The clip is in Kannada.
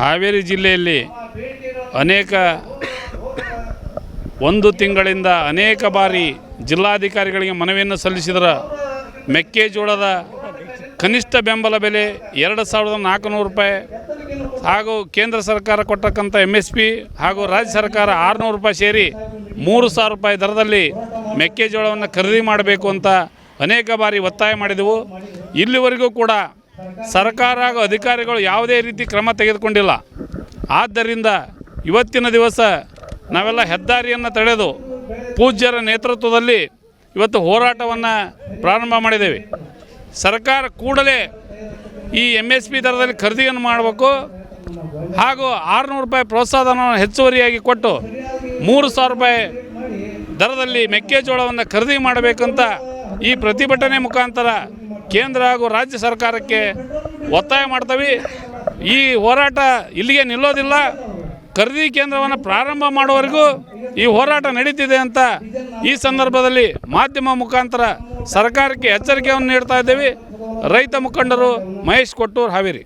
ಹಾವೇರಿ ಜಿಲ್ಲೆಯಲ್ಲಿ ಅನೇಕ ಒಂದು ತಿಂಗಳಿಂದ ಅನೇಕ ಬಾರಿ ಜಿಲ್ಲಾಧಿಕಾರಿಗಳಿಗೆ ಮನವಿಯನ್ನು ಸಲ್ಲಿಸಿದರ ಮೆಕ್ಕೆಜೋಳದ ಕನಿಷ್ಠ ಬೆಂಬಲ ಬೆಲೆ ಎರಡು ಸಾವಿರದ ನಾಲ್ಕುನೂರು ರೂಪಾಯಿ ಹಾಗೂ ಕೇಂದ್ರ ಸರ್ಕಾರ ಕೊಟ್ಟಕ್ಕಂಥ ಎಂ ಎಸ್ ಪಿ ಹಾಗೂ ರಾಜ್ಯ ಸರ್ಕಾರ ಆರುನೂರು ರೂಪಾಯಿ ಸೇರಿ ಮೂರು ಸಾವಿರ ರೂಪಾಯಿ ದರದಲ್ಲಿ ಮೆಕ್ಕೆಜೋಳವನ್ನು ಖರೀದಿ ಮಾಡಬೇಕು ಅಂತ ಅನೇಕ ಬಾರಿ ಒತ್ತಾಯ ಮಾಡಿದೆವು. ಇಲ್ಲಿವರೆಗೂ ಕೂಡ ಸರ್ಕಾರ ಹಾಗೂ ಅಧಿಕಾರಿಗಳು ಯಾವುದೇ ರೀತಿ ಕ್ರಮ ತೆಗೆದುಕೊಂಡಿಲ್ಲ. ಆದ್ದರಿಂದ ಇವತ್ತಿನ ದಿವಸ ನಾವೆಲ್ಲ ಹೆದ್ದಾರಿಯನ್ನು ತಡೆದು ಪೂಜ್ಯರ ನೇತೃತ್ವದಲ್ಲಿ ಇವತ್ತು ಹೋರಾಟವನ್ನು ಪ್ರಾರಂಭ ಮಾಡಿದ್ದೇವೆ. ಸರ್ಕಾರ ಕೂಡಲೇ ಈ ಎಂ ಎಸ್ ಪಿ ದರದಲ್ಲಿ ಖರೀದಿಯನ್ನು ಮಾಡಬೇಕು ಹಾಗೂ ಆರುನೂರು ರೂಪಾಯಿ ಪ್ರೋತ್ಸಾಹಧನವನ್ನು ಹೆಚ್ಚುವರಿಯಾಗಿ ಕೊಟ್ಟು ಮೂರು ಸಾವಿರ ರೂಪಾಯಿ ದರದಲ್ಲಿ ಮೆಕ್ಕೆಜೋಳವನ್ನು ಖರೀದಿ ಮಾಡಬೇಕಂತ ಈ ಪ್ರತಿಭಟನೆ ಮುಖಾಂತರ ಕೇಂದ್ರ ಹಾಗೂ ರಾಜ್ಯ ಸರ್ಕಾರಕ್ಕೆ ಒತ್ತಾಯ ಮಾಡ್ತವೆ. ಈ ಹೋರಾಟ ಇಲ್ಲಿಗೆ ನಿಲ್ಲೋದಿಲ್ಲ. ಖರೀದಿ ಕೇಂದ್ರವನ್ನು ಪ್ರಾರಂಭ ಮಾಡುವವರೆಗೂ ಈ ಹೋರಾಟ ನಡೀತಿದೆ ಅಂತ ಈ ಸಂದರ್ಭದಲ್ಲಿ ಮಾಧ್ಯಮ ಮುಖಾಂತರ ಸರ್ಕಾರಕ್ಕೆ ಎಚ್ಚರಿಕೆಯನ್ನು ನೀಡ್ತಾ ಇದ್ದೇವೆ. ರೈತ ಮುಖಂಡರು ಮಹೇಶ್ ಕೊಟ್ಟೂರು ಹಾವೇರಿ.